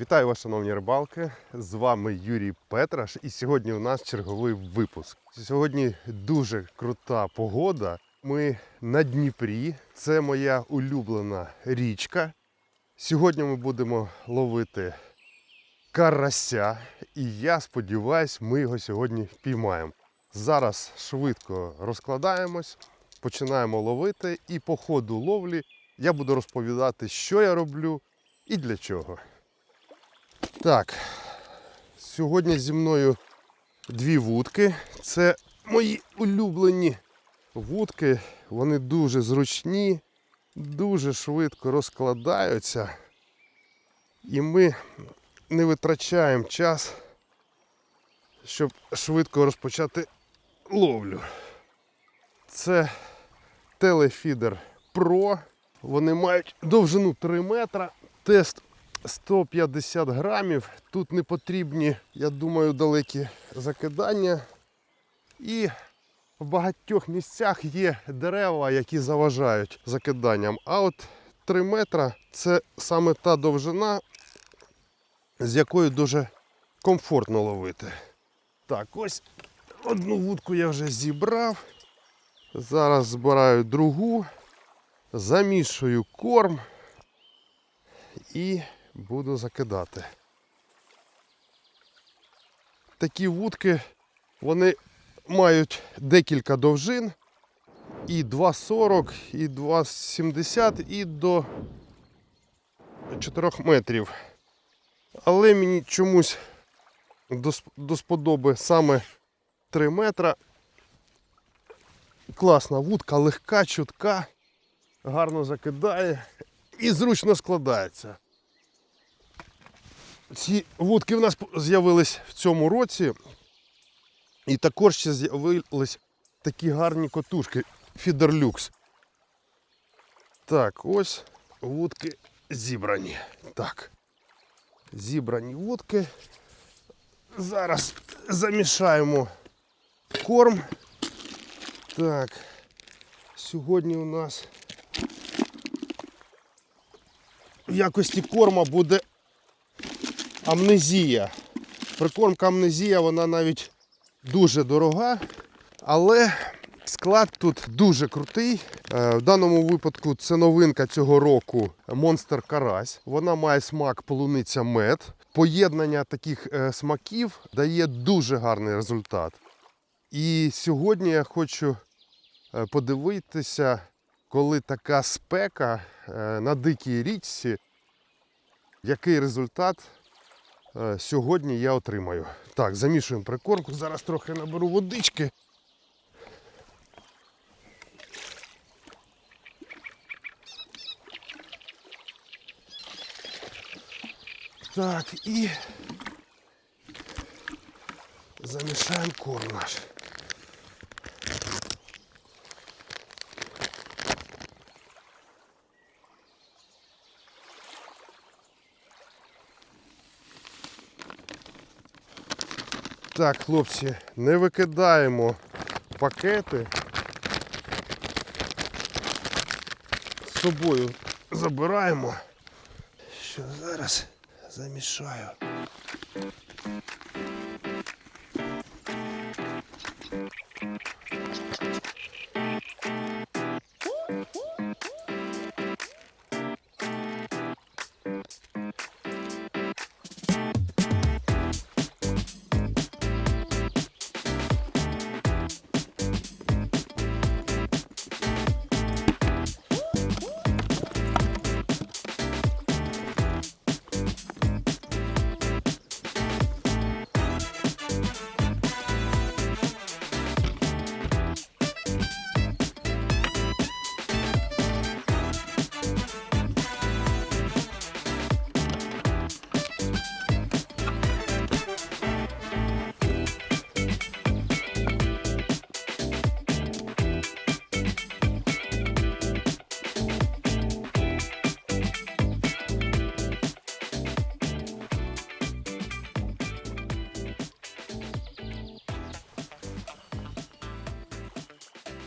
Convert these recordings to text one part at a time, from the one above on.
Вітаю вас, шановні рибалки! З вами Юрій Петраш, і сьогодні у нас черговий випуск. Сьогодні дуже крута погода. Ми на Дніпрі. Це моя улюблена річка. Сьогодні ми будемо ловити карася, і я сподіваюся, ми його сьогодні впіймаємо. Зараз швидко розкладаємось, починаємо ловити, і по ходу ловлі я буду розповідати, що я роблю і для чого. Так, сьогодні зі мною дві вудки. Це мої улюблені вудки. Вони дуже зручні, дуже швидко розкладаються. І ми не витрачаємо час, щоб швидко розпочати ловлю. Це телефідер Pro. Вони мають довжину 3 метра. Тест 150 грамів. Тут не потрібні, я думаю, далекі закидання. І в багатьох місцях є дерева, які заважають закиданням. А от 3 метра це саме та довжина, з якою дуже комфортно ловити. Так, ось одну вудку я вже зібрав. Зараз збираю другу, замішую корм і буду закидати. Такі вудки, вони мають декілька довжин. І 2,40, і 2,70, і до 4 метрів. Але мені чомусь до, до сподоби саме 3 метра. Класна вудка, легка, чутка, гарно закидає і зручно складається. Ці вудки в нас з'явились в цьому році. І також ще з'явились такі гарні котушки Фідерлюкс. Так, ось вудки зібрані. Так. Зібрані вудки. Зараз замішаємо корм. Так. Сьогодні у нас в якості корма буде амнезія. Прикормка амнезія, вона навіть дуже дорога, але склад тут дуже крутий. Е, В даному випадку це новинка цього року Монстер Карась. Вона має смак полуниця мед. Поєднання таких е, смаків дає дуже гарний результат. І сьогодні я хочу е, подивитися, коли така спека на дикій річці, який результат сьогодні я отримаю. Так, замішуємо прикормку. Зараз трохи наберу водички. Так, і замішаємо корм наш. Так, хлопці, не викидаємо пакети. З собою забираємо. Що зараз замішаю.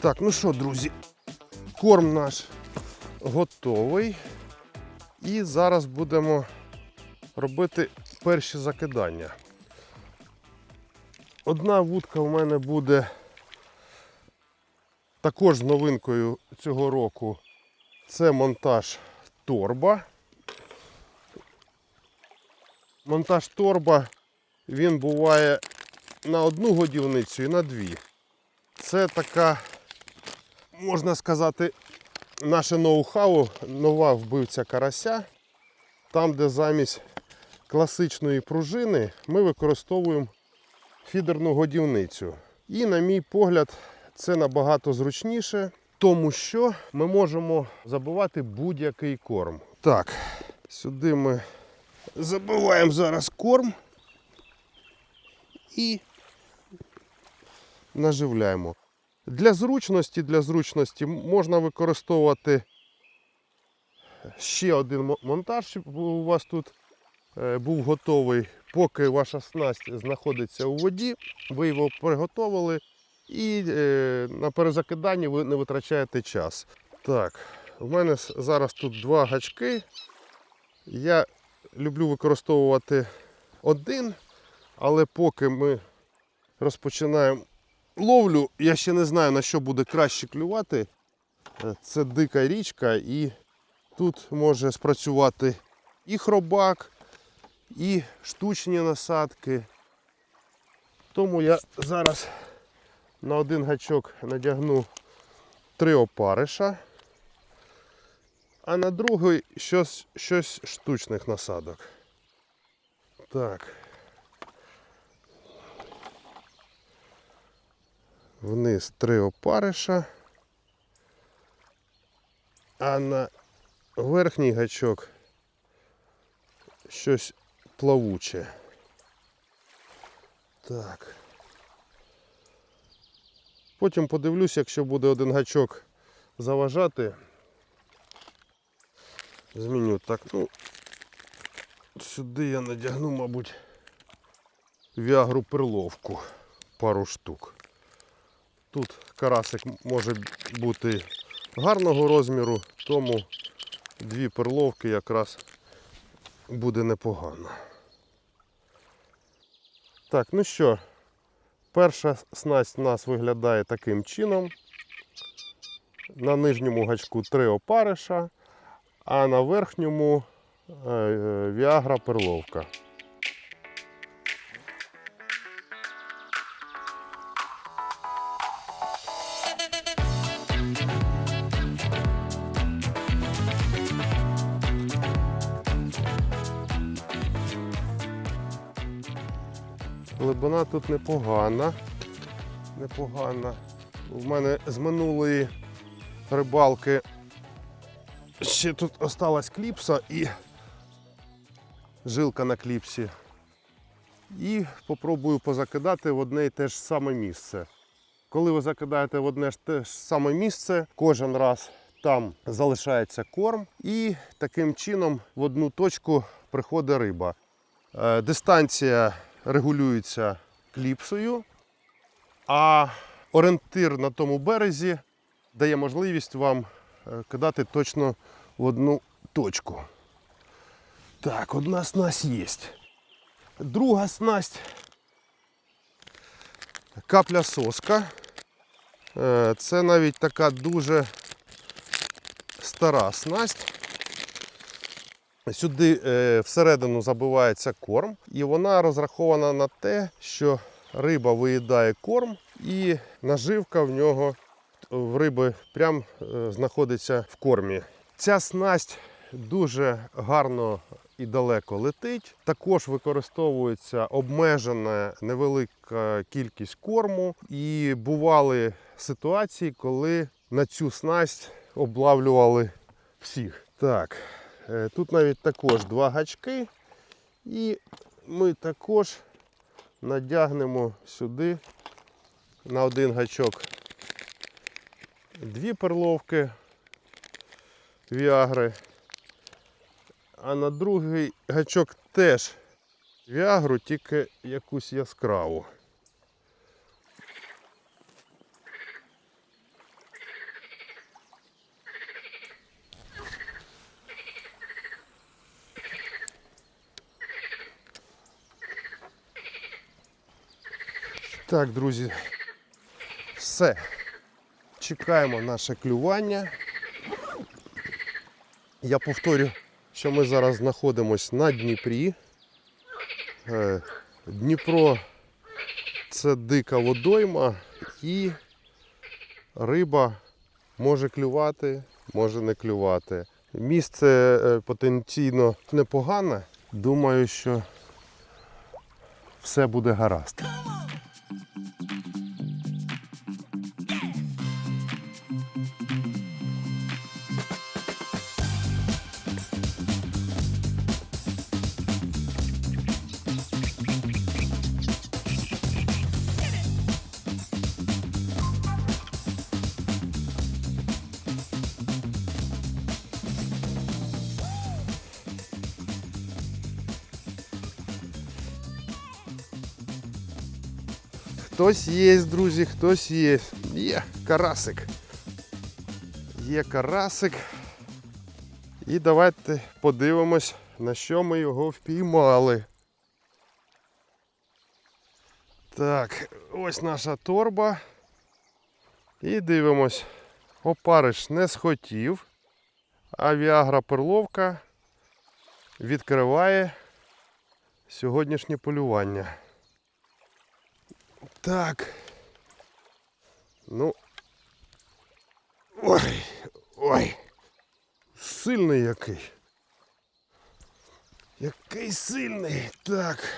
Так, ну що, друзі, корм наш готовий. І зараз будемо робити перші закидання. Одна вудка в мене буде також з новинкою цього року. Це монтаж торба. Монтаж торба він буває на одну годівницю і на дві. Це така, можна сказати, наше ноу-хау, нова вбивця карася. Там, де замість класичної пружини ми використовуємо фідерну годівницю. І, на мій погляд, це набагато зручніше, тому що ми можемо забивати будь-який корм. Так, сюди ми забиваємо зараз корм і наживляємо. Для зручності, для зручності можна використовувати ще один монтаж, щоб у вас тут е, був готовий. Поки ваша снасть знаходиться у воді, ви його приготовили і е, на перезакиданні ви не витрачаєте час. Так, у мене зараз тут два гачки. Я люблю використовувати один, але поки ми розпочинаємо ловлю, я ще не знаю на що буде краще клювати. Е, Це дика річка і тут може спрацювати і хробак, і штучні насадки. Тому я зараз на один гачок надягну три опариша, а на другий щось, щось штучних насадок. Так. Вниз три опариша, а на верхній гачок щось плавуче. Так. Потім подивлюсь, якщо буде один гачок заважати. Зміню так, ну, сюди я надягну, мабуть, віагру перловку пару штук. Тут карасик може бути гарного розміру, тому дві перловки якраз буде непогано. Так, ну що, перша снасть у нас виглядає таким чином. На нижньому гачку три опариша, а на верхньому е, е, віагра перловка. Тут непогана. Непогана. У мене з минулої рибалки ще тут осталась кліпса і жилка на кліпсі. І попробую позакидати в одне і те ж саме місце. Коли ви закидаєте в одне ж те ж саме місце, кожен раз там залишається корм, і таким чином в одну точку приходить риба. Е, Дистанція регулюється кліпсою, а орієнтир на тому березі дає можливість вам е, кидати точно в одну точку. Так, одна снасть є. Друга снасть капля соска. Е, Це навіть така дуже стара снасть. Сюди е, всередину забивається корм, і вона розрахована на те, що риба виїдає корм, і наживка в нього в риби прям е, знаходиться в кормі. Ця снасть дуже гарно і далеко летить. Також використовується обмежена невелика кількість корму. І бували ситуації, коли на цю снасть облавлювали всіх. Так, тут навіть також два гачки. І ми також надягнемо сюди на один гачок дві перловки віагри, а на другий гачок теж віагру, тільки якусь яскраву. Так, друзі, все. Чекаємо наше клювання. Я повторю, що ми зараз знаходимося на Дніпрі. Е, Дніпро це дика водойма і риба може клювати, може не клювати. Місце е, потенційно непогане. Думаю, що все буде гаразд. Хтось є, друзі, хтось є. Є карасик. Є карасик. І давайте подивимось, на що ми його впіймали. Так, ось наша торба. І дивимось. Опариш не схотів, а Віагра перловка відкриває сьогоднішнє полювання. Так. Ну. Ой, ой. Сильний який. Який сильний. Так.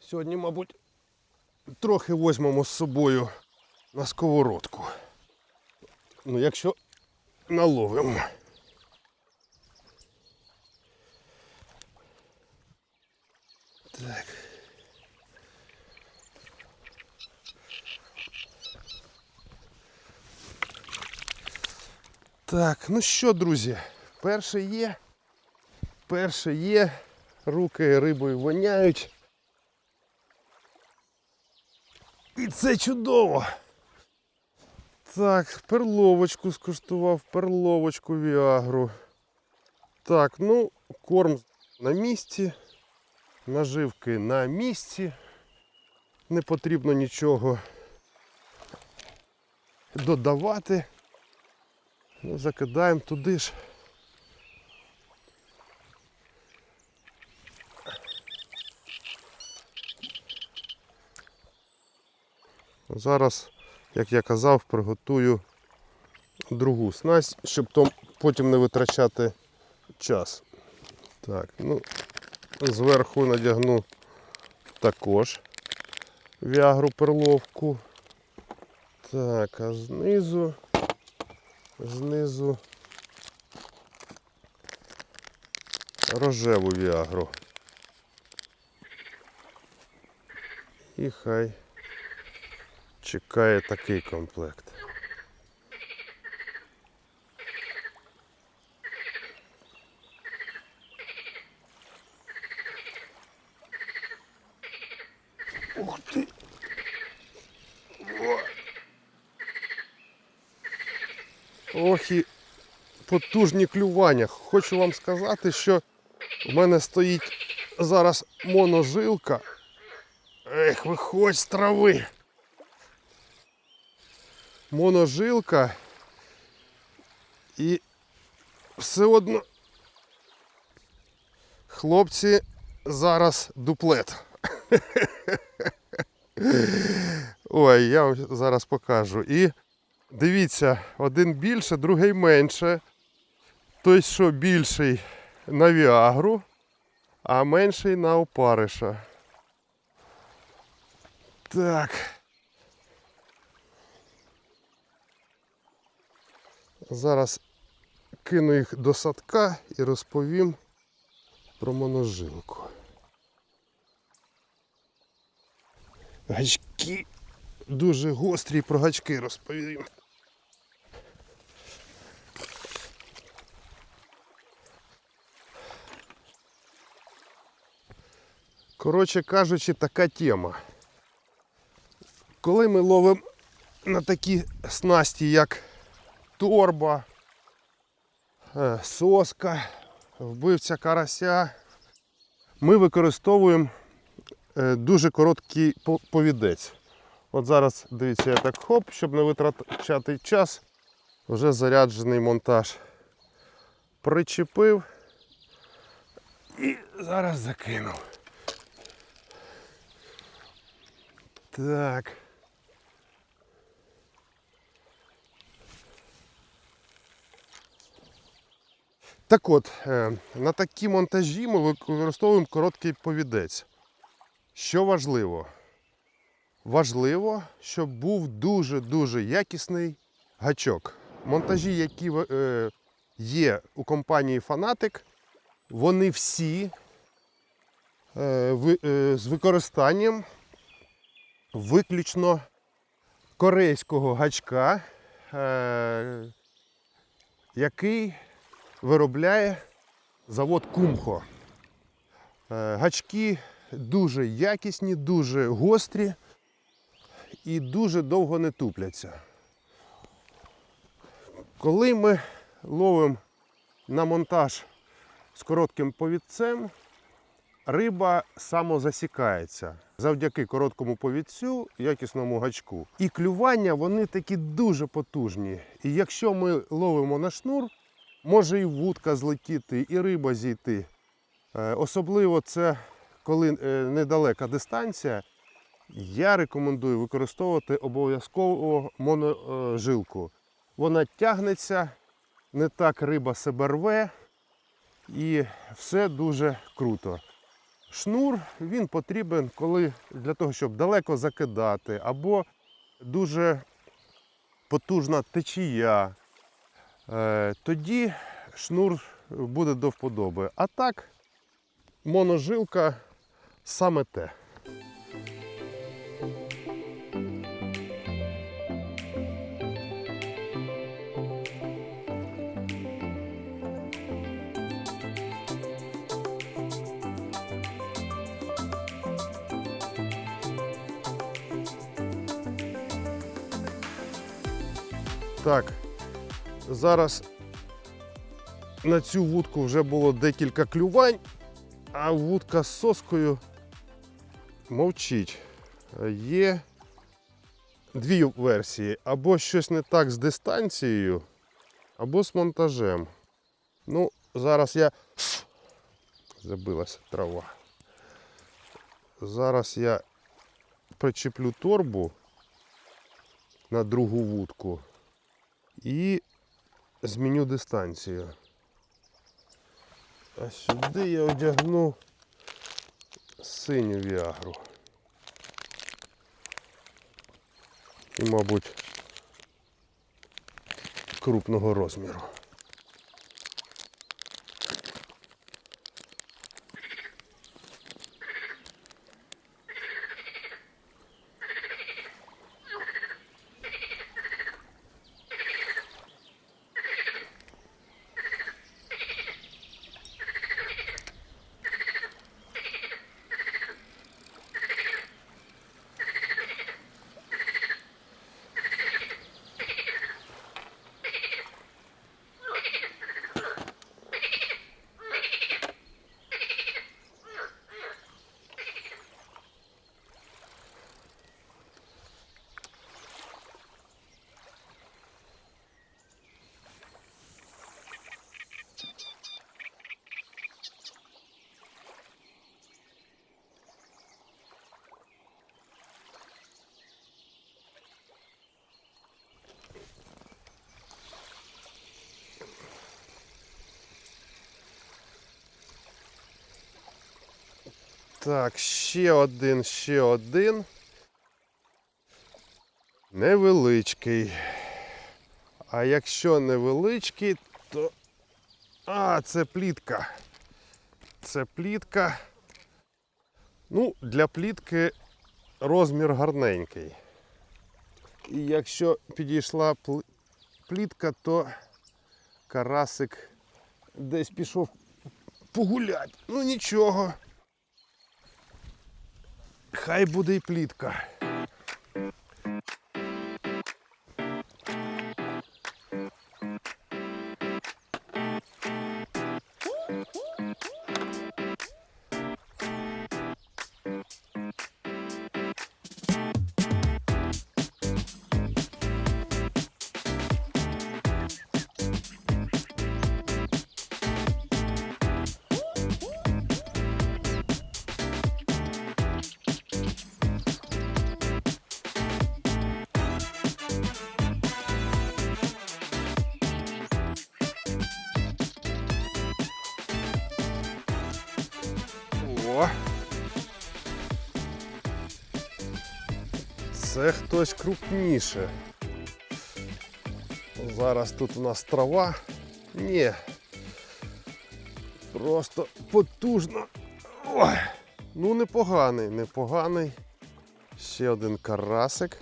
Сьогодні, мабуть, трохи візьмемо з собою на сковородку. Ну, якщо наловимо. Так. Так, ну що, друзі, перше є. Перше є. Руки рибою воняють. І це чудово. Так, перловочку скуштував, перловочку віагру. Так, ну, корм на місці, наживки на місці. Не потрібно нічого додавати. Ну, закидаємо туди ж. Зараз, як я казав, приготую другу снасть, щоб потім не витрачати час. Так, ну, зверху надягну також віагру перловку. Так, а знизу знизу рожеву віагру. І хай чекає такий комплект. Ох і потужні клювання. Хочу вам сказати, що в мене стоїть зараз моножилка. Ех, виходь з трави. Моножилка. І все одно хлопці зараз дуплет. Ой, я вам зараз покажу. І Дивіться, один більше, другий менше. Той, що більший на віагру, а менший на опариша. Так. Зараз кину їх до садка і розповім про моножилку. Гачки дуже гострі про гачки розповім. Коротше кажучи, така тема. Коли ми ловимо на такі снасті, як торба, е, соска, вбивця карася, ми використовуємо е, дуже короткий повідець. От зараз дивіться, я так хоп, щоб не витрачати час. Вже заряджений монтаж. Причепив і зараз закинув. Так. Так от, е, на такі монтажі ми використовуємо короткий повідець. Що важливо? Важливо, щоб був дуже-дуже якісний гачок. Монтажі, які е, є у компанії Fanatic, вони всі е, з використанням виключно корейського гачка, е, який виробляє завод Кумхо. Е, Гачки дуже якісні, дуже гострі і дуже довго не тупляться. Коли ми ловимо на монтаж з коротким повідцем, риба самозасікається завдяки короткому повідцю, якісному гачку. І клювання вони такі дуже потужні. І якщо ми ловимо на шнур, може і вудка злетіти, і риба зійти. Е, Особливо це коли е, недалека дистанція. Я рекомендую використовувати обов'язково моножилку. Вона тягнеться, не так риба себе рве і все дуже круто. Шнур він потрібен, коли для того, щоб далеко закидати, або дуже потужна течія. Е, Тоді шнур буде до вподоби. А так, моножилка саме те. Так, зараз на цю вудку вже було декілька клювань, а вудка з соскою мовчить. Є дві версії. Або щось не так з дистанцією, або з монтажем. Ну, зараз я. Забилася трава. Зараз я причеплю торбу на другу вудку і зміню дистанцію. А сюди я одягну синю віагру. І, мабуть, крупного розміру. Так, ще один, ще один. Невеличкий. А якщо невеличкий, то. А, це плітка. Це плітка. Ну, для плітки розмір гарненький. І якщо підійшла плітка, то карасик десь пішов погулять. Ну нічого. Хай буде і плітка. О! Це хтось крупніше. Зараз тут у нас трава. Ні. Просто потужно. Ой. Ну, непоганий, непоганий. Ще один карасик.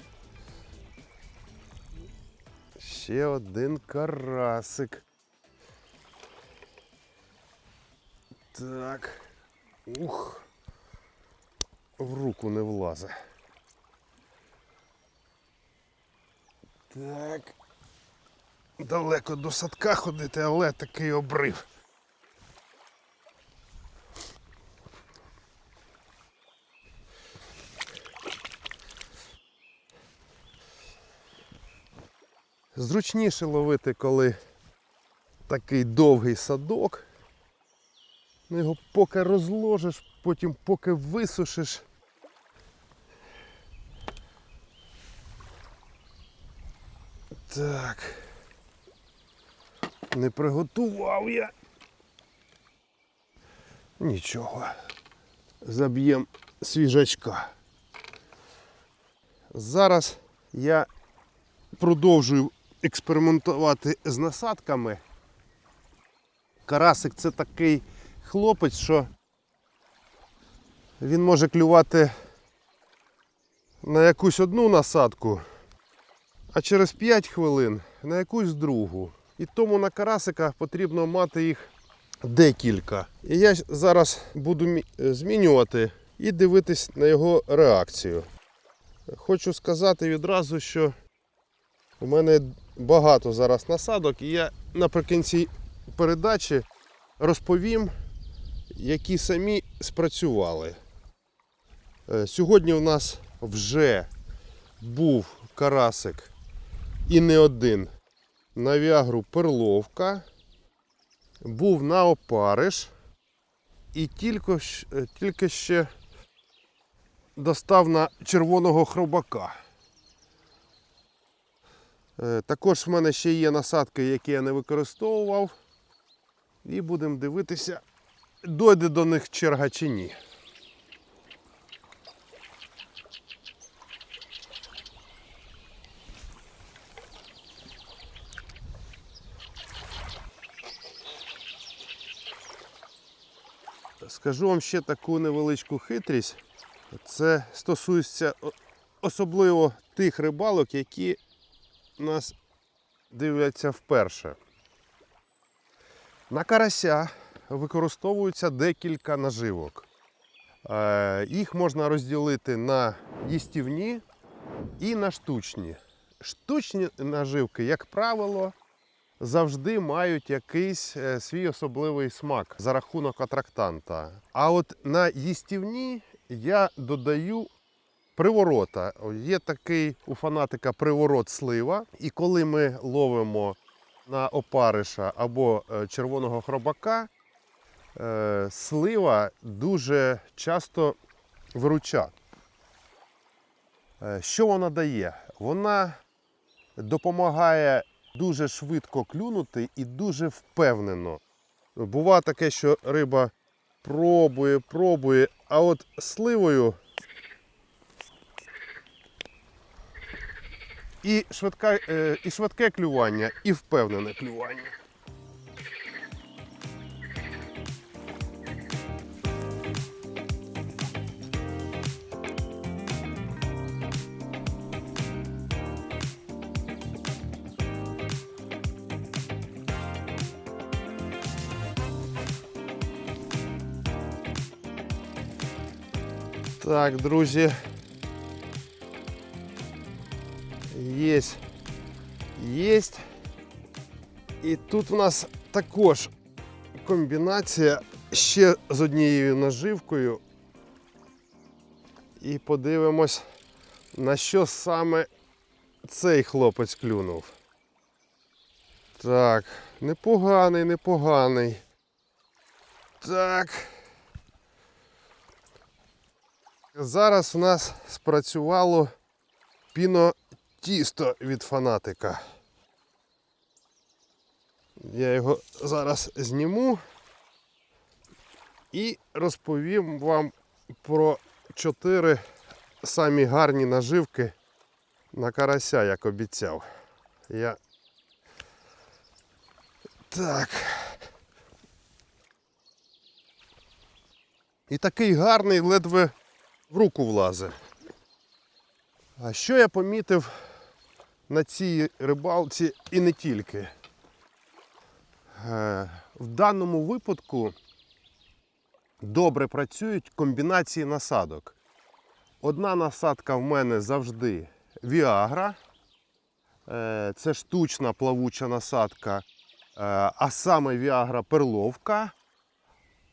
Ще один карасик. Так. Ух. В руку не влазе. Так. Далеко до садка ходити, але такий обрив. Зручніше ловити, коли такий довгий садок. Ну, його поки розложиш, потім поки висушиш. Так. Не приготував я. Нічого. Заб'ємо свіжачка. Зараз я продовжую експериментувати з насадками. Карасик це такий хлопець, що він може клювати на якусь одну насадку, а через 5 хвилин на якусь другу. І тому на карасика потрібно мати їх декілька. І я зараз буду змінювати і дивитись на його реакцію. Хочу сказати відразу, що у мене багато зараз насадок, і я наприкінці передачі розповім, які самі спрацювали. Е, Сьогодні у нас вже був карасик і не один на вягру перловка, був на опариш і тільки, е, тільки ще достав на червоного хробака. Е, Також в мене ще є насадки, які я не використовував. І будемо дивитися, дойде до них черга чи ні. Скажу вам ще таку невеличку хитрість. Це стосується особливо тих рибалок, які нас дивляться вперше. На карася використовується декілька наживок. Е, Їх можна розділити на їстівні і на штучні. Штучні наживки, як правило, завжди мають якийсь е, свій особливий смак за рахунок атрактанта. А от на їстівні я додаю приворота. Є такий у фанатика приворот слива. І коли ми ловимо на опариша або е, червоного хробака, слива дуже часто вируча. Е, Що вона дає? Вона допомагає дуже швидко клюнути і дуже впевнено. Буває таке, що риба пробує, пробує, а от сливою і, швидка, е, і швидке клювання, і впевнене клювання. Так, друзі. Єсть. Єсть. І тут у нас також комбінація ще з однією наживкою. І подивимось, на що саме цей хлопець клюнув. Так, непоганий, непоганий. Так. Зараз у нас спрацювало пінотісто від фанатика. Я його зараз зніму. І розповім вам про чотири самі гарні наживки на карася, як обіцяв. Я. Так. І такий гарний ледве в руку влазить. А що я помітив на цій рибалці і не тільки? Е, В даному випадку добре працюють комбінації насадок. Одна насадка в мене завжди Viagra. Е, Це штучна плавуча насадка, е, а саме Viagra перловка.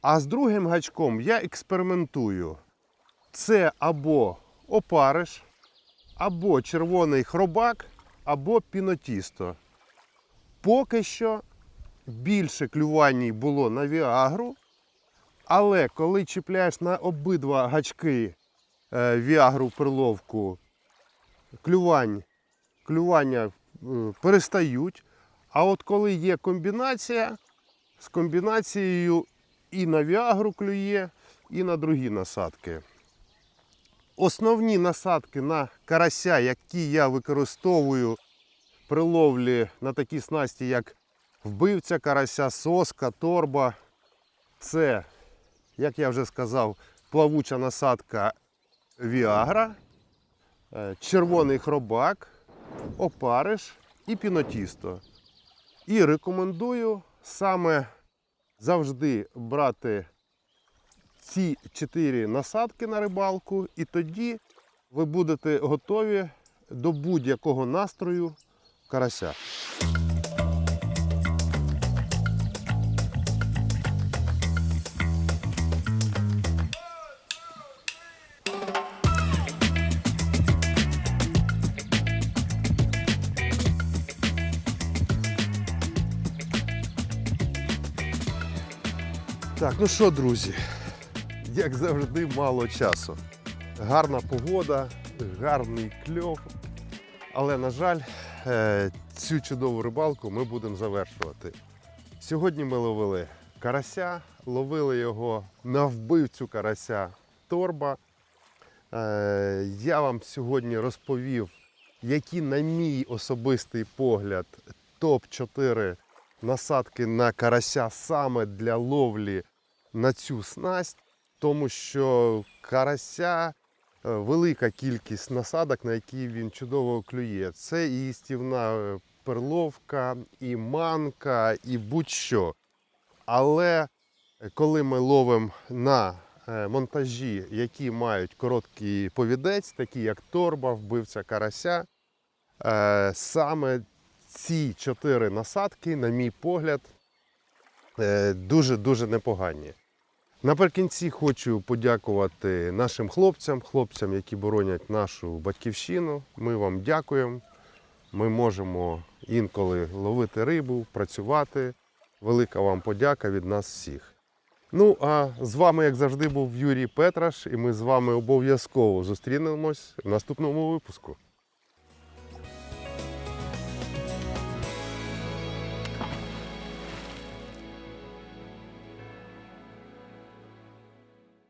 А з другим гачком я експериментую. Це або опариш, або червоний хробак, або пінотісто. Поки що більше клювань було на Віагру, але коли чіпляєш на обидва гачки е, Віагру перловку, клювань, клювання е, перестають. А от коли є комбінація, з комбінацією і на Віагру клює, і на другі насадки. Основні насадки на карася, які я використовую при ловлі на такі снасті, як вбивця карася, соска, торба, це, як я вже сказав, плавуча насадка Віагра, е, червоний хробак, опариш і пінотісто. І рекомендую саме завжди брати ці чотири насадки на рибалку, і тоді ви будете готові до будь-якого настрою карася. Так, ну що, друзі, як завжди, мало часу. Гарна погода, гарний кльов. Але, на жаль, е, цю чудову рибалку ми будемо завершувати. Сьогодні ми ловили карася, ловили його на вбивцю карася торба. Е, Я вам сьогодні розповів, які, на мій особистий погляд, топ-4 насадки на карася саме для ловлі на цю снасть, тому що карася е, велика кількість насадок, на які він чудово клює. Це і стівна е, перловка, і манка, і будь-що. Але коли ми ловимо на е, монтажі, які мають короткий повідець, такі як торба, вбивця карася, е, саме ці чотири насадки, на мій погляд, е, дуже-дуже непогані. Наприкінці хочу подякувати нашим хлопцям, хлопцям, які боронять нашу батьківщину. Ми вам дякуємо. Ми можемо інколи ловити рибу, працювати. Велика вам подяка від нас всіх. Ну, а з вами, як завжди, був Юрій Петраш, і ми з вами обов'язково зустрінемось в наступному випуску.